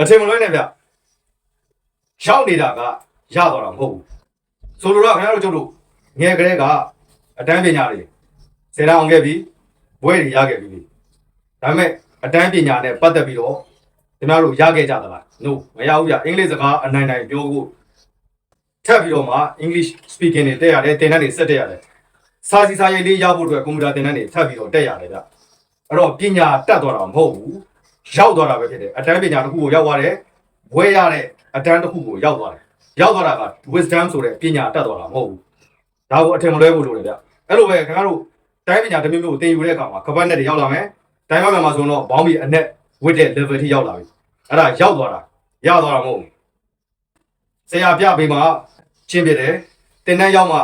အထင်မလွဲနဲ့ဗျရောက်နေတာကရသွားတာမဟုတ်ဘူးဆိုလိုတော့ခင်ဗျားတို့ကျုပ်တို့ငယ်ကလေးကအတန်းပညာတွေဆယ်တန်းအောင်ခဲ့ပြီဘွဲတွေရခဲ့ပြီဒါပေမဲ့အတန်းပညာနဲ့ပတ်သက်ပြီးတော့ခင်ဗျားတို့ရခဲ့ကြသလား no မရဘူးဗျအင်္ဂလိပ်စကားအနိုင်နိုင်ပြောဖို့ထပ်ပြီးတော့မှ English speaking တွေတက်ရတယ်တင်တန်းတွေဆက်တက်ရတယ်စာစီစာရေးလေးရဖို့အတွက်ကွန်ပျူတာတင်တန်းတွေထပ်ပြီးတော့တက်ရတယ်ဗျအဲ့တော့ပညာတက်သွားတာမဟုတ်ဘူး ရောက်သွားတာပဲဖြစ်တယ်အတန်းပညာတစ်ခုကိုရောက်သွားတယ်ဘွဲရတဲ့အတန်းတစ်ခုကိုရောက်သွားတယ်ရောက်သွားတာက wisdom ဆိုတဲ့ပညာတက်သွားတာမဟုတ်ဘူးဒါကိုအထင်မလွဲဖို့လိုတယ်ဗျအဲ့လိုပဲခင်ဗျားတို့တိုင်းပညာတစ်မျိုးမျိုးကိုသင်ယူတဲ့အခါမှာကပတ်နဲ့တွေရောက်လာမယ်တိုင်းမှာမှာဆိုတော့ဘောင်းဘီအနက်ဝစ်တဲ့ level ထိရောက်လာပြီအဲ့ဒါရောက်သွားတာရသွားတာမဟုတ်ဘူးဆရာပြပေးမှချင်းပြတယ်တင်တန်းရောက်မှ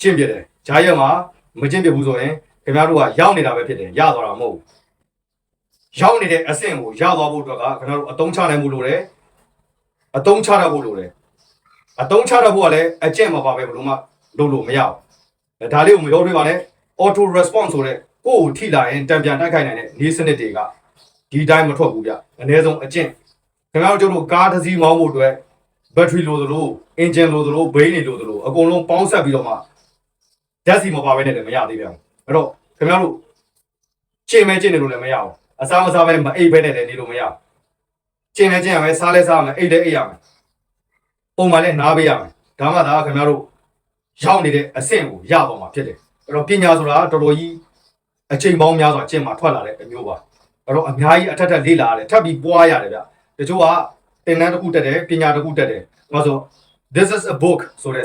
ချင်းပြတယ်ဂျားရက်မှာမချင်းပြဘူးဆိုရင်ခင်ဗျားတို့ကရောက်နေတာပဲဖြစ်တယ်ရသွားတာမဟုတ်ဘူး ရောက်နေတဲ့အဆင့်ကိုရသွားဖို့အတွက်ကခင်ဗျားတို့အတုံးချနိုင်မှုလိုတယ်အတုံးချရဖို့လိုတယ်အတုံးချရဖို့ကလည်းအကျင့်မပါပဲဘယ်လိုမှလုပ်လို့မရဘူးဒါလေးကိုမပြောတွေ့ပါနဲ့ auto response ဆိုတဲ့ကိုယ့်ကိုထိလာရင်တံပြန်တိုက်ခိုက်နိုင်တဲ့နေစနစ်တွေကဒီတိုင်းမထွက်ဘူးဗျအနည်းဆုံးအကျင့်ခင်ဗျားတို့ကျတို့ကားတစ်စီးမောင်းဖို့အတွက်ဘက်ထရီလိုသလိုအင်ဂျင်လိုသလိုဘိန်းတွေလိုသလိုအကုန်လုံးပေါင်းဆက်ပြီးတော့မှဓာတ်စီမပါဘဲနဲ့လည်းမရသေးပြန်ဘူးအဲ့တော့ခင်ဗျားတို့ချိန်မဲချိန်နေလို့လည်းမရဘူး အစားမစားဘဲမအိပ်ဘဲနဲ့လည်းနေလို့မရဘူးချိန်လဲချိန်ရမယ်စားလဲစားရမယ်အိပ်လဲအိပ်ရမယ်ပုံမှန်လဲနားပေးရမယ်ဒါမှသာခင်ဗျားတို့ရောက်နေတဲ့အဆင့်ကိုရပါမှာဖြစ်တယ်အဲ့တော့ပညာဆိုတာတော်တော်ကြီးအချိန်ပေါင်းများစွာအကျင့်မှာထွက်လာတဲ့အမျိုးပါအဲ့တော့အများကြီးအထက်ထက်လေ့လာရတယ်ထပ်ပြီးပွားရတယ်ဗျတချို့ကသင်တန်းတစ်ခုတက်တယ်ပညာတစ်ခုတက်တယ်ဟောဆို this is a book ဆိုတဲ့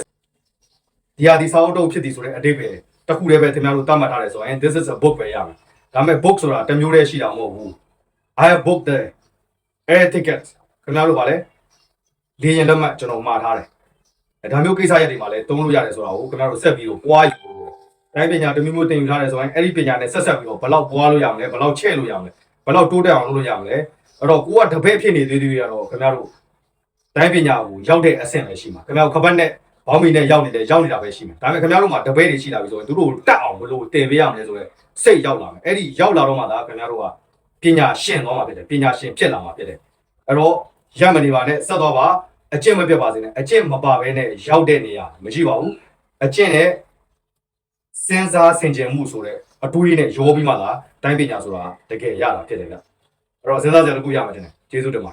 ဒီဟာဒီစာအုပ်တော့ဖြစ်သည်ဆိုတဲ့အတိတ်ပဲတစ်ခုတည်းပဲခင်ဗျားတို့သတ်မှတ်ထားတယ်ဆိုရင် this is a book ပဲရမယ် ဒါပေမဲ့ book ဆိုတာတစ်မျိုးတည်းရှိတာမဟုတ်ဘူး I have booked the air ticket ခင်ဗျားတို့ဗာလဲလေယာဉ်လက်မှတ်ကျွန်တော်မှာထားတယ်အဲဒါမျိုးကိစ္စရက်တွေမှာလည်းသုံးလို့ရတယ်ဆိုတာကိုခင်ဗျားတို့ဆက်ပြီးတော့ပွားယူတိုင်းပညာတစ်မျိုးမျိုးသင်ယူထားတယ်ဆိုရင်အဲ့ဒီပညာနဲ့ဆက်ဆက်ပြီးတော့ဘယ်လောက်ပွားလို့ရမလဲဘယ်လောက်ချဲ့လို့ရမလဲဘယ်လောက်တိုးတက်အောင်လုပ်လို့ရမလဲအဲ့တော့ကိုကတပည့်ဖြစ်နေသေးသေးရတော့ခင်ဗျားတို့တိုင်းပညာကိုရောက်တဲ့အဆင့်ပဲရှိမှာခင်ဗျားတို့ခပတ်နဲ့ဘောင်းမီနဲ့ရောက်နေတယ်ရောက်နေတာပဲရှိမှာဒါပေမဲ့ခင်ဗျားတို့မှာတပည့်တွေရှိလာပြီဆိုရင်သူတို့ကိုတက်အောင်ဘလို့တင်ပေးရမလဲဆိုတော့ စိတ်ရောက်လာမယ်အဲ့ဒီရောက်လာတော့မှသာခင်ဗျားတို့ကပညာရှင်သွားမှာဖြစ်တယ်ပညာရှင်ဖြစ်လာမှာဖြစ်တယ်အဲ့တော့ရမနေပါနဲ့ဆက်သွားပါအကျင့်မပြတ်ပါစေနဲ့အကျင့်မပါဘဲနဲ့ရောက်တဲ့နေရာမရှိပါဘူးအကျင့်နဲ့စဉ်းစားဆင်ခြင်မှုဆိုတဲ့အတွေးနဲ့ရောပြီးမှသာတိုင်းပညာဆိုတာတကယ်ရတာဖြစ်တယ်ဗျအဲ့တော့စဉ်းစားကြတစ်ခုရမှာတင်တယ်ကျေးဇူးတင်ပါတယ်